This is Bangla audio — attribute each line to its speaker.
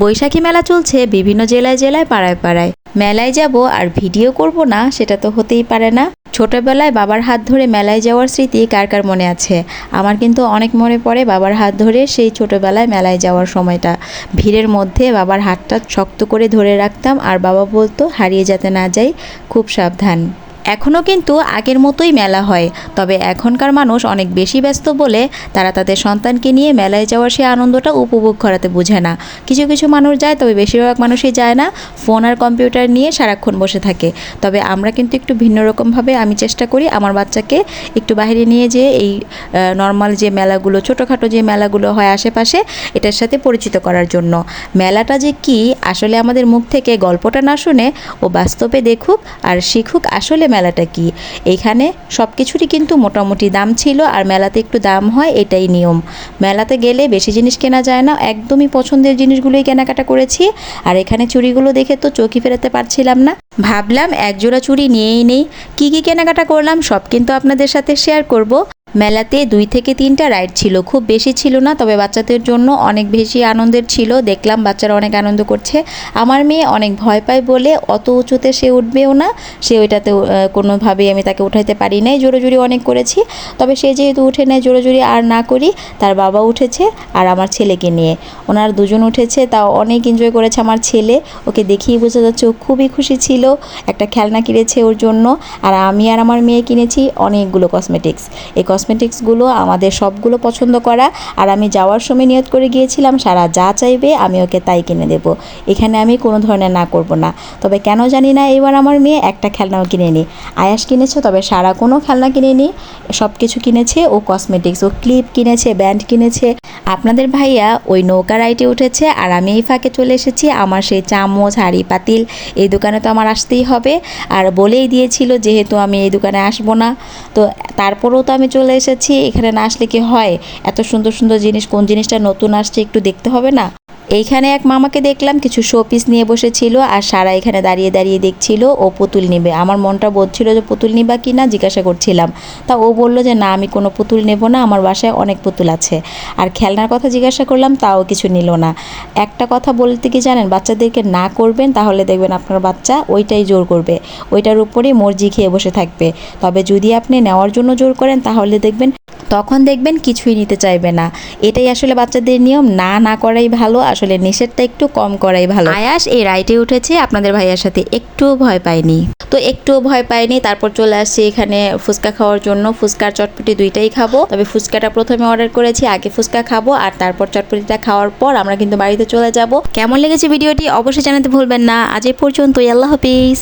Speaker 1: বৈশাখী মেলা চলছে বিভিন্ন জেলায় জেলায়, পাড়ায় পাড়ায়। মেলায় যাব আর ভিডিও করব না, সেটা তো হতেই পারে না। ছোটবেলায় বাবার হাত ধরে মেলায় যাওয়ার স্মৃতি কার কার মনে আছে? আমার কিন্তু অনেক মনে পড়ে বাবার হাত ধরে সেই ছোটবেলায় মেলায় যাওয়ার সময়টা। ভিড়ের মধ্যে বাবার হাতটা শক্ত করে ধরে রাখতাম আর বাবা বলতো, হারিয়ে যেতে না যাই, খুব সাবধান। এখনও কিন্তু আগের মতোই মেলা হয়। তবে এখনকার মানুষ অনেক বেশি ব্যস্ত বলে তারা তাদের সন্তানকে নিয়ে মেলায় যাওয়ার সেই আনন্দটা উপভোগ করাতে বোঝে না। কিছু কিছু মানুষ যায়, তবে বেশিরভাগ মানুষই যায় না। ফোন আর কম্পিউটার নিয়ে সারাক্ষণ বসে থাকে। তবে আমরা কিন্তু একটু ভিন্ন রকমভাবে আমি চেষ্টা করি আমার বাচ্চাকে একটু বাইরে নিয়ে যেয়ে এই নর্মাল যে মেলাগুলো, ছোটোখাটো যে মেলাগুলো হয় আশেপাশে, এটার সাথে পরিচিত করার জন্য। মেলাটা যে কি, আসলে আমাদের মুখ থেকে গল্পটা না শুনে ও বাস্তবে দেখুক আর শিখুক আসলে মেলাটা কি? এইখানে সব কিছুরই কিন্তু মোটামুটি দাম ছিল আর মেলাতে একটু দাম হয়, এটাই নিয়ম। মেলাতে গেলে বেশি জিনিস কেনা যায় না, একদমই পছন্দের জিনিসগুলোই কেনাকাটা করেছি। আর এখানে চুড়িগুলো দেখে তো চোখে ফেরাতে পারছিলাম না। ভাবলাম একজোড়া চুড়ি নিয়েই নেই। কী কী কেনাকাটা করলাম সব কিন্তু আপনাদের সাথে শেয়ার করব। মেলাতে দুই থেকে তিনটা রাইড ছিল। খুব বেশি ছিল না, তবে বাচ্চাদের জন্য অনেক বেশি আনন্দের ছিল। দেখলাম বাচ্চারা অনেক আনন্দ করছে। আমার মেয়ে অনেক ভয় পায় বলে অত উঁচুতে সে উঠবেও না। সে ওইটাতে কোনোভাবেই আমি তাকে উঠাইতে পারি নাই। জোরোজুরি অনেক করেছি। তবে সে যেহেতু উঠে নেয় জোরোজুরি আর না করি, তার বাবা উঠেছে আর আমার ছেলেকে নিয়ে। ওনার দুজন উঠেছে, তাও অনেক এনজয় করেছে আমার ছেলে। ওকে দেখেই বোঝা যাচ্ছে ও খুবই খুশি ছিল। একটা খেলনা কিনেছে ওর জন্য। আর আমি আর আমার মেয়ে কিনেছি অনেকগুলো কসমেটিক্স এই কসমেটিক্সগুলো আমাদের সবগুলো পছন্দ করা। আর আমি যাওয়ার সময় নিয়ত করে গিয়েছিলাম, সারা যা চাইবে আমি ওকে তাই কিনে দেব। এখানে আমি কোনো ধরনের না করব না। তবে কেন জানি না এবার আমার মেয়ে একটা খেলনাও কিনে নি। আয়াস কিনেছে, তবে সারা কোনো খেলনা কিনে নি। সব কিছু কিনেছে, ও কসমেটিক্স ও ক্লিপ কিনেছে ব্যান্ড কিনেছে। আপনাদের ভাইয়া ওই নৌকা রাইটে উঠেছে, আর আমি এই ফাঁকে চলে এসেছি আমার সেই চামচ, হাঁড়ি, পাতিল, এই দোকানে তো আমার আসতেই হবে। আর বলেই দিয়েছিল যেহেতু আমি এই দোকানে আসব না। তো তারপরেও তো আমি চলে এসেছি, এখানে না আসলে কি হয়? এত সুন্দর সুন্দর জিনিস, কোন জিনিসটা নতুন আসছে একটু দেখতে হবে না? এইখানে এক মামাকে দেখলাম, কিছু শো পিস নিয়ে বসেছিল আর সারা এখানে দাঁড়িয়ে দাঁড়িয়ে দেখছিল, ও পুতুল নিবে। আমার মনটা বলছিল যে, পুতুল নিবা কি না? জিজ্ঞাসা করছিলাম। তা ও বলল যে, না, আমি কোনো পুতুল নেব না, আমার বাসায় অনেক পুতুল আছে। আর খেলনার কথা জিজ্ঞাসা করলাম, তাও কিছু নিল না। একটা কথা বলতে কি জানেন, বাচ্চাদেরকে না করবেন, তাহলে দেখবেন আপনার বাচ্চা ওইটাই জোর করবে। ওইটার উপরেই মর্জি খেয়ে বসে থাকবে। তবে যদি আপনি নেওয়ার জন্য জোর করেন, তাহলে দেখবেন তখন দেখবেন কিছুই নিতে চাইবে না। এটাই আসলে বাচ্চাদের নিয়ম। না না করাই ভালো, আসলে নিষেধটা একটু কম করাই ভালো। আয়াস, এই রাইটে উঠেছে, আপনাদের ভাইয়ার সাথে একটুও ভয় পায়নি তো একটুও ভয় পাইনি, তারপর চলে আসছি এখানে ফুচকা খাওয়ার জন্য। ফুচকার চটপটি দুইটাই খাব। তবে ফুচকাটা প্রথমে অর্ডার করেছি, আগে ফুচকা খাব, আর তারপর চটপটিটা খাওয়ার পর আমরা কিন্তু বাড়িতে চলে যাব। কেমন লেগেছে ভিডিওটি অবশ্যই জানাতে ভুলবেন না। আজ এই পর্যন্তই, আল্লাহ হাফিজ।